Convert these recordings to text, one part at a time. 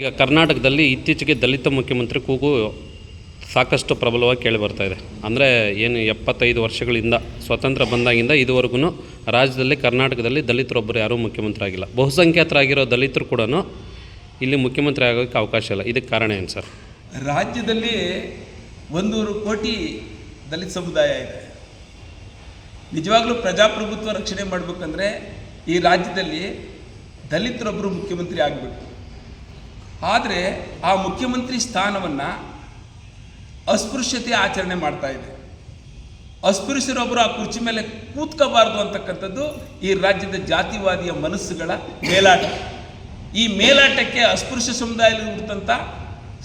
ಈಗ ಕರ್ನಾಟಕದಲ್ಲಿ ಇತ್ತೀಚೆಗೆ ದಲಿತ ಮುಖ್ಯಮಂತ್ರಿ ಕೂಗು ಸಾಕಷ್ಟು ಪ್ರಬಲವಾಗಿ ಕೇಳಿ ಬರ್ತಾ ಇದೆ. ಅಂದರೆ ಏನು ಎಪ್ಪತ್ತೈದು ವರ್ಷಗಳಿಂದ, ಸ್ವತಂತ್ರ ಬಂದಾಗಿಂದ ಇದುವರೆಗೂ ರಾಜ್ಯದಲ್ಲಿ, ಕರ್ನಾಟಕದಲ್ಲಿ ದಲಿತರೊಬ್ಬರು ಯಾರೂ ಮುಖ್ಯಮಂತ್ರಿ ಆಗಿಲ್ಲ. ಬಹುಸಂಖ್ಯಾತರಾಗಿರೋ ದಲಿತರು ಕೂಡ ಇಲ್ಲಿ ಮುಖ್ಯಮಂತ್ರಿ ಆಗೋಕ್ಕೆ ಅವಕಾಶ ಇಲ್ಲ. ಇದಕ್ಕೆ ಕಾರಣ ಏನು ಸರ್? ರಾಜ್ಯದಲ್ಲಿ ಒಂದೂರು ಕೋಟಿ ದಲಿತ ಸಮುದಾಯ ಇದೆ. ನಿಜವಾಗ್ಲೂ ಪ್ರಜಾಪ್ರಭುತ್ವ ರಕ್ಷಣೆ ಮಾಡಬೇಕಂದ್ರೆ ಈ ರಾಜ್ಯದಲ್ಲಿ ದಲಿತರೊಬ್ಬರು ಮುಖ್ಯಮಂತ್ರಿ ಆಗಬೇಕು. ಆದರೆ ಆ ಮುಖ್ಯಮಂತ್ರಿ ಸ್ಥಾನವನ್ನು ಅಸ್ಪೃಶ್ಯತೆ ಆಚರಣೆ ಮಾಡ್ತಾ ಇದೆ. ಅಸ್ಪೃಶ್ಯರೊಬ್ಬರು ಆ ಕುರ್ಚಿ ಮೇಲೆ ಕೂತ್ಕೋಬಾರ್ದು ಅಂತಕ್ಕಂಥದ್ದು ಈ ರಾಜ್ಯದ ಜಾತಿವಾದಿಯ ಮನಸ್ಸುಗಳ ಮೇಲಾಟ. ಈ ಮೇಲಾಟಕ್ಕೆ ಅಸ್ಪೃಶ್ಯ ಸಮುದಾಯದಲ್ಲಿ ಹುಟ್ಟಂಥ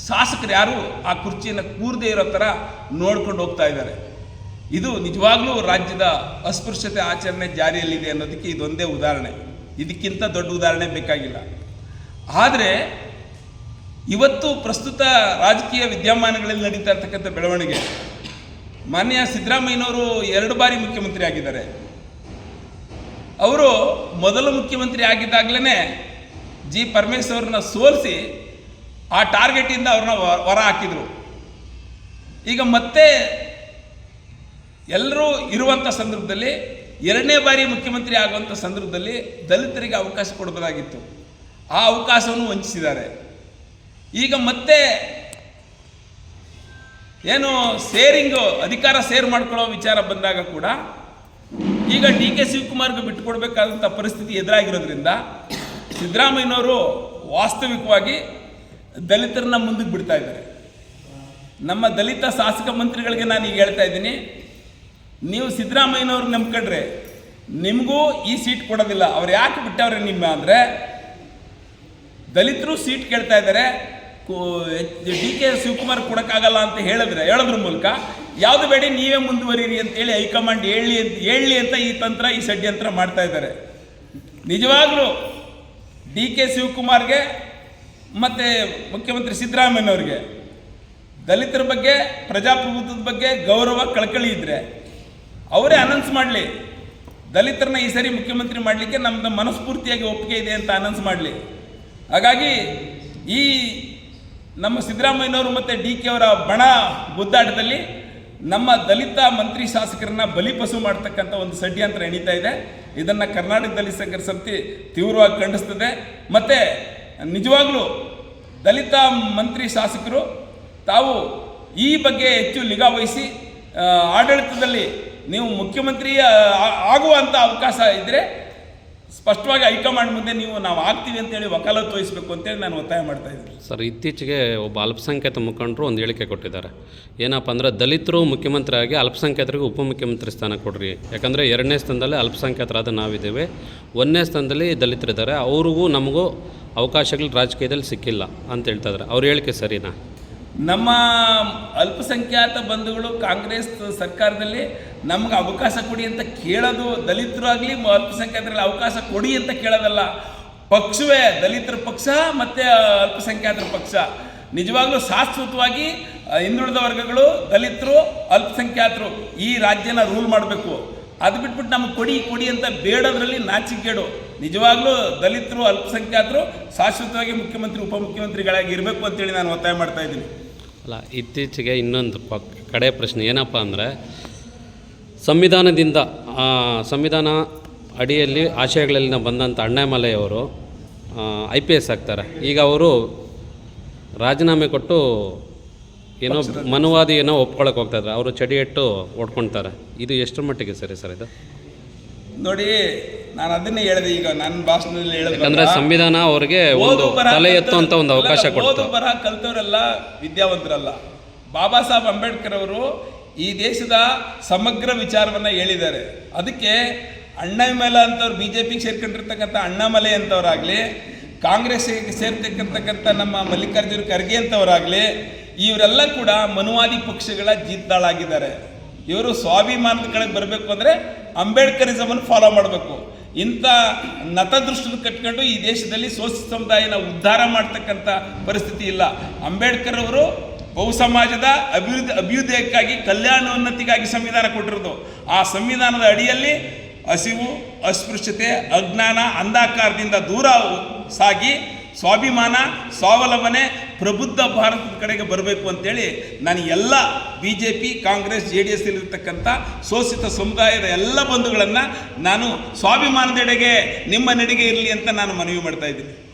ಶಾಸಕರು ಯಾರು ಆ ಕುರ್ಚಿಯನ್ನು ಕೂರದೇ ಇರೋ ಥರ ನೋಡ್ಕೊಂಡು ಹೋಗ್ತಾ ಇದ್ದಾರೆ. ಇದು ನಿಜವಾಗ್ಲೂ ರಾಜ್ಯದ ಅಸ್ಪೃಶ್ಯತೆ ಆಚರಣೆ ಜಾರಿಯಲ್ಲಿದೆ ಅನ್ನೋದಕ್ಕೆ ಇದೊಂದೇ ಉದಾಹರಣೆ. ಇದಕ್ಕಿಂತ ದೊಡ್ಡ ಉದಾಹರಣೆ ಬೇಕಾಗಿಲ್ಲ. ಆದರೆ ಇವತ್ತು ಪ್ರಸ್ತುತ ರಾಜಕೀಯ ವಿದ್ಯಮಾನಗಳಲ್ಲಿ ನಡೀತಾ ಇರ್ತಕ್ಕಂಥ ಬೆಳವಣಿಗೆ. ಮಾನ್ಯ ಸಿದ್ದರಾಮಯ್ಯನವರು ಎರಡು ಬಾರಿ ಮುಖ್ಯಮಂತ್ರಿ ಆಗಿದ್ದಾರೆ. ಅವರು ಮೊದಲ ಮುಖ್ಯಮಂತ್ರಿ ಆಗಿದ್ದಾಗಲೇ ಜಿ ಪರಮೇಶ್ವರನ್ನ ಸೋಲಿಸಿ ಆ ಟಾರ್ಗೆಟಿಂದ ಅವ್ರನ್ನ ಹೊರ ಹಾಕಿದರು. ಈಗ ಮತ್ತೆ ಎಲ್ಲರೂ ಇರುವಂಥ ಸಂದರ್ಭದಲ್ಲಿ ಎರಡನೇ ಬಾರಿ ಮುಖ್ಯಮಂತ್ರಿ ಆಗುವಂಥ ಸಂದರ್ಭದಲ್ಲಿ ದಲಿತರಿಗೆ ಅವಕಾಶ ಕೊಡಬೇಕಾಗಿತ್ತು. ಆ ಅವಕಾಶವನ್ನು ವಂಚಿಸಿದ್ದಾರೆ. ಈಗ ಮತ್ತೆ ಏನು ಸೇರಿಂಗು ಅಧಿಕಾರ ಸೇರ್ ಮಾಡ್ಕೊಳ್ಳೋ ವಿಚಾರ ಬಂದಾಗ ಕೂಡ ಈಗ ಡಿ ಕೆ ಶಿವಕುಮಾರ್ಗೆ ಬಿಟ್ಟುಕೊಡ್ಬೇಕಾದಂಥ ಪರಿಸ್ಥಿತಿ ಎದುರಾಗಿರೋದ್ರಿಂದ ಸಿದ್ದರಾಮಯ್ಯನವರು ವಾಸ್ತವಿಕವಾಗಿ ದಲಿತರನ್ನ ಮುಂದಕ್ಕೆ ಬಿಡ್ತಾ ಇದ್ದಾರೆ. ನಮ್ಮ ದಲಿತ ಶಾಸಕ ಮಂತ್ರಿಗಳಿಗೆ ನಾನು ಈಗ ಹೇಳ್ತಾ ಇದ್ದೀನಿ, ನೀವು ಸಿದ್ದರಾಮಯ್ಯನವ್ರು ನಂಬ್ಕೊಂಡ್ರೆ ನಿಮಗೂ ಈ ಸೀಟ್ ಕೊಡೋದಿಲ್ಲ. ಅವ್ರು ಯಾಕೆ ಬಿಟ್ಟವ್ರೆ ನಿಮ್ಮ ಅಂದರೆ ದಲಿತರು ಸೀಟ್ ಕೇಳ್ತಾ ಇದ್ದಾರೆ ಡಿ ಕೆ ಶಿವಕುಮಾರ್ ಕೊಡೋಕ್ಕಾಗಲ್ಲ ಅಂತ ಹೇಳಿದ್ರೆ, ಹೇಳೋದ್ರ ಮೂಲಕ ಯಾವುದು ಬೇಡಿ, ನೀವೇ ಮುಂದುವರಿರಿ ಅಂತೇಳಿ ಹೈಕಮಾಂಡ್ ಹೇಳಿ ಹೇಳಿ ಅಂತ ಈ ತಂತ್ರ, ಈ ಷಡ್ಯಂತ್ರ ಮಾಡ್ತಾ ಇದ್ದಾರೆ. ನಿಜವಾಗ್ಲೂ ಡಿ ಕೆ ಶಿವಕುಮಾರ್ಗೆ ಮತ್ತು ಮುಖ್ಯಮಂತ್ರಿ ಸಿದ್ದರಾಮಯ್ಯನವ್ರಿಗೆ ದಲಿತರ ಬಗ್ಗೆ, ಪ್ರಜಾಪ್ರಭುತ್ವದ ಬಗ್ಗೆ ಗೌರವ, ಕಳಕಳಿ ಇದ್ರೆ ಅವರೇ ಅನೌನ್ಸ್ ಮಾಡಲಿ. ದಲಿತರನ್ನ ಈ ಸರಿ ಮುಖ್ಯಮಂತ್ರಿ ಮಾಡಲಿಕ್ಕೆ ನಮ್ಮದು ಮನಸ್ಫೂರ್ತಿಯಾಗಿ ಒಪ್ಪಿಗೆ ಇದೆ ಅಂತ ಅನೌನ್ಸ್ ಮಾಡಲಿ. ಹಾಗಾಗಿ ಈ ನಮ್ಮ ಸಿದ್ದರಾಮಯ್ಯನವರು ಮತ್ತು ಡಿ ಕೆ ಅವರ ಬಣ ಗುದ್ದಾಟದಲ್ಲಿ ನಮ್ಮ ದಲಿತ ಮಂತ್ರಿ ಶಾಸಕರನ್ನ ಬಲಿಪಸು ಮಾಡ್ತಕ್ಕಂಥ ಒಂದು ಷಡ್ಯಂತ್ರ ಎಣೀತಾ ಇದೆ. ಇದನ್ನು ಕರ್ನಾಟಕ ದಲಿತ ಸಂಘರ್ಷ ಸಮಿತಿ ತೀವ್ರವಾಗಿ ಖಂಡಿಸ್ತದೆ. ಮತ್ತು ನಿಜವಾಗ್ಲೂ ದಲಿತ ಮಂತ್ರಿ ಶಾಸಕರು ತಾವು ಈ ಬಗ್ಗೆ ಹೆಚ್ಚು ನಿಗಾ ವಹಿಸಿ ಆಡಳಿತದಲ್ಲಿ ನೀವು ಮುಖ್ಯಮಂತ್ರಿ ಆಗುವಂಥ ಅವಕಾಶ ಇದ್ದರೆ ಸ್ಪಷ್ಟವಾಗಿ ಹೈಕಮಾಂಡ್ ಮುಂದೆ ನೀವು ನಾವು ಆಗ್ತೀವಿ ಅಂತೇಳಿ ವಕಾಲತ್ತು ವಹಿಸಬೇಕು ಅಂತೇಳಿ ನಾನು ಒತ್ತಾಯ ಮಾಡ್ತಾ ಇದ್ದೀನಿ. ಸರ್, ಇತ್ತೀಚೆಗೆ ಒಬ್ಬ ಅಲ್ಪಸಂಖ್ಯಾತ ಮುಖಂಡರು ಒಂದು ಹೇಳಿಕೆ ಕೊಟ್ಟಿದ್ದಾರೆ. ಏನಪ್ಪ ಅಂದರೆ ದಲಿತರು ಮುಖ್ಯಮಂತ್ರಿ ಆಗಿ ಅಲ್ಪಸಂಖ್ಯಾತರಿಗೆ ಉಪಮುಖ್ಯಮಂತ್ರಿ ಸ್ಥಾನ ಕೊಡ್ರಿ. ಯಾಕಂದರೆ ಎರಡನೇ ಸ್ಥಾನದಲ್ಲಿ ಅಲ್ಪಸಂಖ್ಯಾತರಾದ ನಾವಿದ್ದೇವೆ. ಒಂದನೇ ಸ್ಥಾನದಲ್ಲಿ ದಲಿತರಿದ್ದಾರೆ. ಅವ್ರಿಗೂ ನಮಗೂ ಅವಕಾಶಗಳು ರಾಜಕೀಯದಲ್ಲಿ ಸಿಕ್ಕಿಲ್ಲ ಅಂತ ಹೇಳ್ತಾ ಇದ್ದಾರೆ. ಅವ್ರ ಹೇಳಿಕೆ ಸರಿನಾ? ನಮ್ಮ ಅಲ್ಪಸಂಖ್ಯಾತ ಬಂಧುಗಳು ಕಾಂಗ್ರೆಸ್ ಸರ್ಕಾರದಲ್ಲಿ ನಮ್ಗೆ ಅವಕಾಶ ಕೊಡಿ ಅಂತ ಕೇಳೋದು ದಲಿತರಾಗಲಿ ಅಲ್ಪಸಂಖ್ಯಾತರಲ್ಲಿ ಅವಕಾಶ ಕೊಡಿ ಅಂತ ಕೇಳೋದಲ್ಲ. ಪಕ್ಷವೇ ದಲಿತರ ಪಕ್ಷ ಮತ್ತು ಅಲ್ಪಸಂಖ್ಯಾತರ ಪಕ್ಷ. ನಿಜವಾಗ್ಲೂ ಶಾಶ್ವತವಾಗಿ ಹಿಂದುಳಿದ ವರ್ಗಗಳು ದಲಿತರು, ಅಲ್ಪಸಂಖ್ಯಾತರು ಈ ರಾಜ್ಯನ ರೂಲ್ ಮಾಡಬೇಕು. ಅದು ಬಿಟ್ಬಿಟ್ಟು ನಮಗೆ ಕೊಡಿ ಕೊಡಿ ಅಂತ ಬೇಡೋದ್ರಲ್ಲಿ ನಾಚಿಕೆಡು. ನಿಜವಾಗ್ಲೂ ದಲಿತರು, ಅಲ್ಪಸಂಖ್ಯಾತರು ಶಾಶ್ವತವಾಗಿ ಮುಖ್ಯಮಂತ್ರಿ, ಉಪಮುಖ್ಯಮಂತ್ರಿಗಳಾಗಿ ಇರಬೇಕು ಅಂತೇಳಿ ನಾನು ಒತ್ತಾಯ ಮಾಡ್ತಾ ಇದ್ದೀನಿ. ಅಲ್ಲ, ಇತ್ತೀಚೆಗೆ ಇನ್ನೊಂದು ಪ, ಕಡೆ ಪ್ರಶ್ನೆ ಏನಪ್ಪ ಅಂದರೆ, ಸಂವಿಧಾನದಿಂದ ಸಂವಿಧಾನ ಅಡಿಯಲ್ಲಿ ಆಶಯಗಳಲ್ಲಿನ ಬಂದಂಥ ಅಣ್ಣಾಮಲೆಯವರು ಐ ಪಿ ಎಸ್ ಆಗ್ತಾರೆ. ಈಗ ಅವರು ರಾಜೀನಾಮೆ ಕೊಟ್ಟು ಏನೋ ಮನುವಾದಿ ಏನೋ ಒಪ್ಕೊಳ್ಳೋಕೆ ಹೋಗ್ತಾ ಇದ್ದಾರೆ. ಅವರು ಚಡಿ ಇಟ್ಟು ಓಡ್ಕೊಳ್ತಾರೆ ಇದು ಎಷ್ಟರ ಮಟ್ಟಿಗೆ ಸರಿ ಸರ್ ಇದು? ನೋಡಿ ನಾನು ಅದನ್ನೇ ಹೇಳಿದೆ ಈಗ ನನ್ನ ಭಾಷಣದಲ್ಲಿ ಯಾಕಂದರೆ ಹೇಳಿದ್ರೆ ಸಂವಿಧಾನ ಅವರಿಗೆ ಒಂದು ತಲೆ ಎತ್ತುವಂತ ಒಂದು ಅವಕಾಶ ಕೊಡ್ತು. ಬರಹ ಕಲ್ತವರೆಲ್ಲ ವಿದ್ಯಾವಂತರಲ್ಲ. ಬಾಬಾ ಸಾಹೇಬ್ ಅಂಬೇಡ್ಕರ್ ಅವರು ಈ ದೇಶದ ಸಮಗ್ರ ವಿಚಾರವನ್ನ ಹೇಳಿದ್ದಾರೆ. ಅದಕ್ಕೆ ಅಣ್ಣಾಮಲ ಅಂತವ್ರು ಬಿ ಜೆ ಪಿಗೆ ಸೇರ್ಕೊಂಡಿರ್ತಕ್ಕಂಥ ಅಣ್ಣಾಮಲೆ ಅಂತವರಾಗಲಿ ಕಾಂಗ್ರೆಸ್ಗೆ ಸೇರ್ತಕ್ಕಂತಕ್ಕಂಥ ನಮ್ಮ ಮಲ್ಲಿಕಾರ್ಜುನ ಖರ್ಗೆ ಅಂತವರಾಗಲಿ ಇವರೆಲ್ಲ ಕೂಡ ಮನುವಾದಿ ಪಕ್ಷಗಳ ಜೀತಾಳಾಗಿದ್ದಾರೆ ಇವರು ಸ್ವಾಭಿಮಾನದ ಕಡೆಗೆ ಬರಬೇಕು ಅಂದರೆ ಅಂಬೇಡ್ಕರಿಸಮನ್ನು ಫಾಲೋ ಮಾಡಬೇಕು. ಇಂಥ ನತದೃಷ್ಟದ ಕಟ್ಕೊಂಡು ಈ ದೇಶದಲ್ಲಿ ಸೋಸಿ ಸಮುದಾಯನ ಉದ್ಧಾರ ಮಾಡ್ತಕ್ಕಂಥ ಪರಿಸ್ಥಿತಿ ಇಲ್ಲ. ಅಂಬೇಡ್ಕರ್ ಅವರು ಬಹು ಸಮಾಜದ ಅಭಿವೃದ್ಧಿ ಅಭ್ಯುದಯಕ್ಕಾಗಿ, ಕಲ್ಯಾಣೋನ್ನತಿಗಾಗಿ ಸಂವಿಧಾನ ಕೊಟ್ಟಿರೋದು. ಆ ಸಂವಿಧಾನದ ಅಡಿಯಲ್ಲಿ ಹಸಿವು, ಅಸ್ಪೃಶ್ಯತೆ, ಅಜ್ಞಾನ, ಅಂಧಾಕಾರದಿಂದ ದೂರ ಸಾಗಿ ಸ್ವಾಭಿಮಾನ, ಸ್ವಾವಲಂಬನೆ ಪ್ರಬುದ್ಧ ಭಾರತದ ಕಡೆಗೆ ಬರಬೇಕು ಅಂತೇಳಿ ನಾನು ಎಲ್ಲ B J P Congress J D S ಶೋಷಿತ ಸಮುದಾಯದ ಎಲ್ಲ ಬಂಧುಗಳನ್ನು ನಾನು ಸ್ವಾಭಿಮಾನದೆಡೆಗೆ ನಿಮ್ಮ ನಡಿಗೆ ಇರಲಿ ಅಂತ ನಾನು ಮನವಿ ಮಾಡ್ತಾ ಇದ್ದೀನಿ.